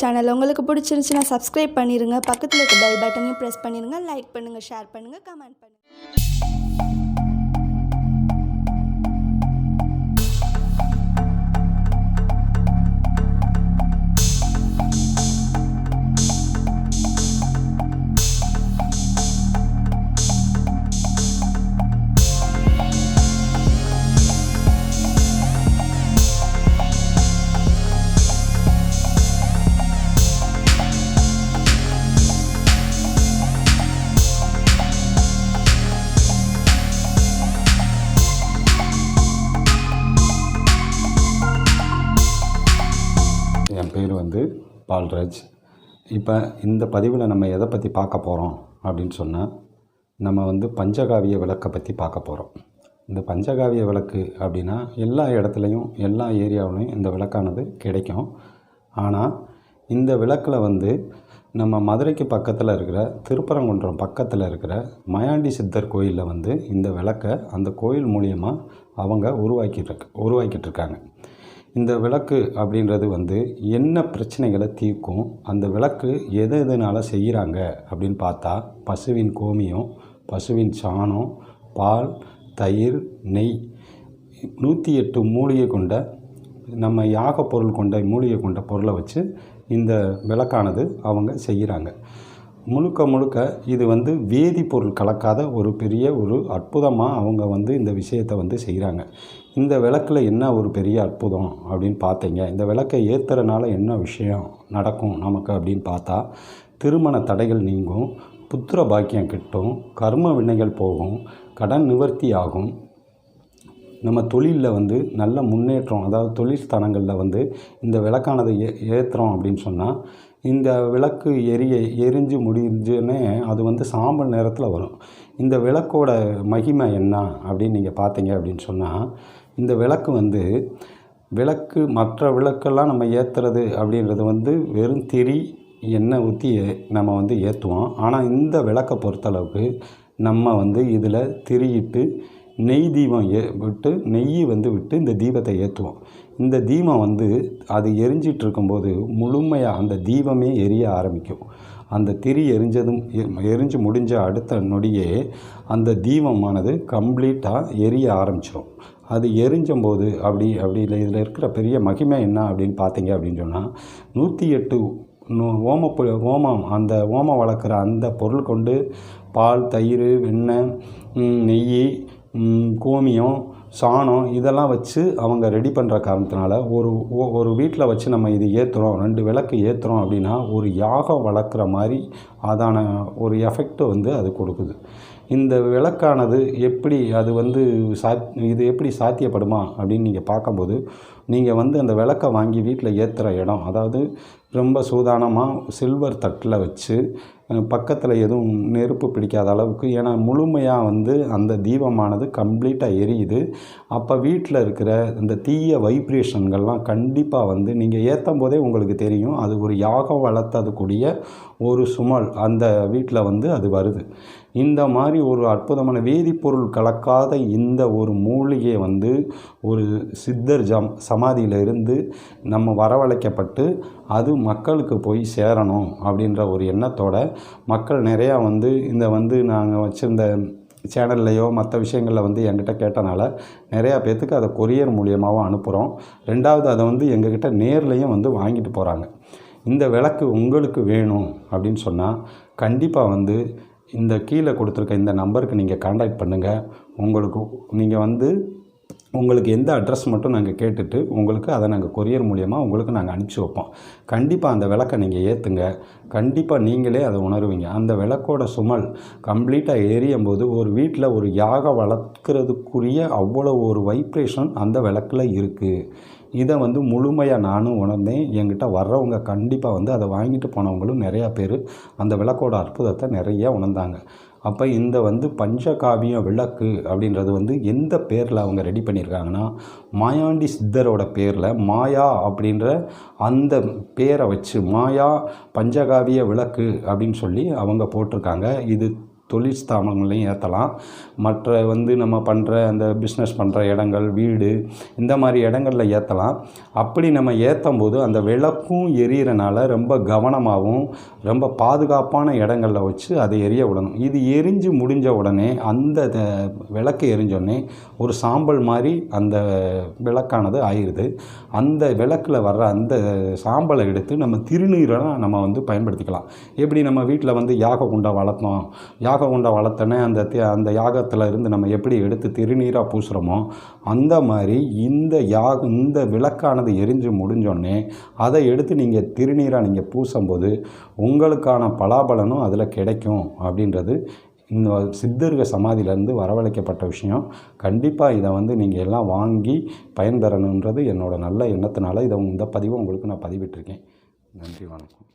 Channel உங்களுக்கு பிடிச்சிருந்துச்சுன்னா subscribe பண்ணிடுங்க பக்கத்தில் இருக்க பெல் பட்டனையும் ப்ரெஸ் பண்ணிடுங்க லைக் பண்ணுங்கள் ஷேர் பண்ணுங்கள் கமெண்ட் பண்ணுங்கள் வந்து பால்ராஜ் இப்போ இந்த பதிவில் நம்ம எதை பற்றி பார்க்க போகிறோம் அப்படின்னு சொன்னால் நம்ம வந்து பஞ்சகாவிய விளக்கை பற்றி பார்க்க போகிறோம் இந்த பஞ்சகாவிய விளக்கு அப்படின்னா எல்லா இடத்துலையும் எல்லா ஏரியாவிலையும் இந்த விளக்கானது கிடைக்கும். ஆனால் இந்த விளக்கில் வந்து நம்ம மதுரைக்கு பக்கத்தில் இருக்கிற திருப்பரங்குன்றம் பக்கத்தில் இருக்கிற மயாண்டி சித்தர் கோயிலில் வந்து இந்த விளக்கை அந்த கோயில் மூலியமாக அவங்க உருவாக்கிட்டு உருவாக்கிட்டு இருக்காங்க. இந்த விளக்கு அப்படின்றது வந்து என்ன பிரச்சனைகளை தீர்க்கும் அந்த விளக்கு எது எதனால் செய்கிறாங்க அப்படின்னு பார்த்தா பசுவின் கோமியம் பசுவின் சாணம் பால் தயிர் நெய். நூற்றி எட்டு மூலிகை கொண்ட நம்ம யாக பொருள் கொண்ட மூலிகை கொண்ட பொருளை வச்சு இந்த விளக்கானது அவங்க செய்கிறாங்க முழுக்க முழுக்க இது வந்து வேதிப்பொருள் கலக்காத ஒரு பெரிய ஒரு அற்புதமாக அவங்க வந்து இந்த விஷயத்தை வந்து செய்கிறாங்க இந்த விளக்கில் என்ன ஒரு பெரிய அற்புதம் அப்படின்னு பார்த்தீங்க? இந்த விளக்கை ஏற்றுறனால என்ன விஷயம் நடக்கும் நமக்கு அப்படின்னு பார்த்தா திருமண தடைகள் நீங்கும் புத்திர பாக்கியம் கிட்டும் கர்ம வினைகள் போகும் கடன் நிவர்த்தி ஆகும். நம்ம தொழிலில் வந்து நல்ல முன்னேற்றம் அதாவது தொழில் ஸ்தானங்களில் வந்து இந்த விளக்கானதை ஏ ஏற்றுறோம் அப்படின்னு சொன்னால் இந்த விளக்கு எரிய எரிஞ்சு முடிஞ்சுன்னே அது வந்து சாம்பல் நேரத்தில் வரும். இந்த விளக்கோட மகிமை என்ன அப்படின்னு நீங்கள் பார்த்தீங்க அப்படின்னு சொன்னால் இந்த விளக்கு வந்து விளக்கு மற்ற விளக்கெல்லாம் நம்ம ஏற்றுறது அப்படின்றது வந்து வெறும் திரி எண்ணெய் ஊற்றி நம்ம வந்து ஏற்றுவோம் ஆனால் இந்த விளக்கை பொறுத்தளவுக்கு நம்ம வந்து இதில் திரியிட்டு நெய் தீபம் ஏ விட்டு நெய் வந்து விட்டு இந்த தீபத்தை ஏற்றுவோம் இந்த தீபம் வந்து அது எரிஞ்சிட்டு இருக்கும்போது முழுமையாக அந்த தீபமே எரிய ஆரம்பிக்கும். அந்த திரி எரிஞ்சதும் எரிஞ்சு முடிஞ்ச அடுத்த நொடியே அந்த தீபமானது கம்ப்ளீட்டாக எரிய ஆரம்பிச்சிடும் அது எரிஞ்சம்போது அப்படி அப்படி இல்லை இதில் இருக்கிற பெரிய மகிமை என்ன அப்படின்னு பார்த்தீங்க அப்படின்னு சொன்னால் நூற்றி எட்டு ஓம ஓமம் அந்த ஓமம் வளர்க்குற அந்த பொருள் கொண்டு பால் தயிர் வெண்ணெய் நெய் கோமியம் சாணம் இதெல்லாம் வச்சு அவங்க ரெடி பண்ணுற காரணத்தினால ஒரு ஒ- ஒரு வீட்டில் வச்சு நம்ம இது ஏற்றுறோம் ரெண்டு விளக்கு ஏற்றுறோம் அப்படின்னா ஒரு யாகம் வளர்க்குற மாதிரி அதான ஒரு எஃபெக்ட் வந்து அது கொடுக்குது. இந்த விளக்கானது எப்படி அது வந்து சாத் இது எப்படி சாத்தியப்படுமா அப்படின்னு நீங்கள் பார்க்கும்போது நீங்கள் வந்து அந்த விளக்கை வாங்கி வீட்டில் ஏற்றுற இடம் அதாவது ரொம்ப சூதானமாக சில்வர் தட்டில் வச்சு பக்கத்தில் எதுவும் நெருப்பு பிடிக்காத அளவுக்கு. ஏன்னா முழுமையாக வந்து அந்த தீபமானது கம்ப்ளீட்டாக எரியுது. அப்போ வீட்டில் இருக்கிற இந்த தீய வைப்ரேஷன்கள்லாம் கண்டிப்பாக வந்து நீங்கள் ஏற்றும் போதே உங்களுக்கு தெரியும். அது ஒரு யாகம் வளர்த்ததுக்கூடிய ஒரு சுமல் அந்த வீட்டில் வந்து அது வருது. இந்த மாதிரி ஒரு அற்புதமான வேதிப்பொருள் கலக்காத இந்த ஒரு மூலிகையை வந்து ஒரு சித்தர் ஜம் சமாதியில் இருந்து நம்ம வரவழைக்கப்பட்டு அது மக்களுக்கு போய் சேரணும் அப்படின்ற ஒரு எண்ணத்தோட மக்கள் நிறையா வந்து இந்த வந்து நாங்கள் வச்சுருந்த சேனல்லையோ மற்ற விஷயங்களில் வந்து எங்கிட்ட கேட்டனால நிறையா பேர்த்துக்கு அதை கொரியர் மூலியமாகவும் அனுப்புகிறோம் ரெண்டாவது அதை வந்து எங்ககிட்ட நேர்லேயும் வந்து வாங்கிட்டு போகிறாங்க இந்த விளக்கு உங்களுக்கு வேணும் அப்படின்னு சொன்னால் கண்டிப்பாக வந்து இந்த கீழே கொடுத்துருக்க இந்த நம்பருக்கு நீங்கள் காண்டாக்ட் பண்ணுங்கள் உங்களுக்கு நீங்கள் வந்து உங்களுக்கு எந்த அட்ரஸ் மட்டும் நாங்கள் கேட்டுட்டு உங்களுக்கு அதை நாங்கள் கொரியர் மூலியமாக உங்களுக்கு நாங்கள் அனுப்பிச்சி வைப்போம். கண்டிப்பாக அந்த விளக்கை நீங்கள் ஏற்றுங்க கண்டிப்பாக நீங்களே அதை உணருவீங்க. அந்த விளக்கோட சுமல் கம்ப்ளீட்டாக எரியும் போது ஒரு வீட்டில் ஒரு யாக வளர்க்குறதுக்குரிய அவ்வளோ ஒரு வைப்ரேஷன் அந்த விளக்கில் இருக்குது இதை வந்து முழுமையாக நானும் உணர்ந்தேன். என்கிட்ட வர்றவங்க கண்டிப்பாக வந்து அதை வாங்கிட்டு போனவங்களும் நிறையா பேர் அந்த விளக்கோட அற்புதத்தை நிறையா உணர்ந்தாங்க. அப்போ இந்த வந்து பஞ்சகாவியம் விளக்கு அப்படின்றது வந்து எந்த பேரில் அவங்க ரெடி பண்ணியிருக்காங்கன்னா மாயாண்டி சித்தரோட பேரில் மாயா அப்படின்ற அந்த பேரை வச்சு மாயா பஞ்சகாவிய விளக்கு அப்படின்னு சொல்லி அவங்க போட்டிருக்காங்க. இது தொழில் ஸ்தாபனங்களையும் ஏற்றலாம். மற்ற வந்து நம்ம பண்ணுற அந்த பிஸ்னஸ் பண்ணுற இடங்கள் வீடு இந்த மாதிரி இடங்களில் ஏற்றலாம். அப்படி நம்ம ஏற்றும் போது அந்த விளக்கும் எரியறனால ரொம்ப கவனமாகவும் ரொம்ப பாதுகாப்பான இடங்களில் வச்சு அதை எரிய விடணும். இது எரிஞ்சு முடிஞ்ச உடனே அந்த த- விளக்கு எரிஞ்சோடனே ஒரு சாம்பல் மாதிரி அந்த விளக்கானது ஆயிடுது அந்த விளக்கில் வர்ற அந்த சாம்பலை எடுத்து நம்ம திருநீரெல்லாம் நம்ம வந்து பயன்படுத்திக்கலாம். எப்படி நம்ம வீட்டில் வந்து யாக குண்டை வளர்த்தோம்? யாக குண்டை வளர்த்தோன்னே அந்த அந்த யாகத்தில் இருந்து நம்ம எப்படி எடுத்து திருநீராக பூசுகிறோமோ அந்த மாதிரி இந்த யாக இந்த விளக்கானது எரிஞ்சு முடிஞ்சோடனே அதை எடுத்து நீங்கள் திருநீராக நீங்கள் பூசும்போது உங்களுக்கான பலாபலனும் அதில் கிடைக்கும் அப்படின்றது இந்த சித்தர்கள் சமாதியிலேருந்து வரவழைக்கப்பட்ட விஷயம். கண்டிப்பாக இதை வந்து நீங்கள் எல்லாம் வாங்கி பயன்பெறணுன்றது என்னோடய நல்ல எண்ணத்தினால இதை இந்த பதிவை உங்களுக்கு நான் பதிவிட்டிருக்கேன். நன்றி வணக்கம்.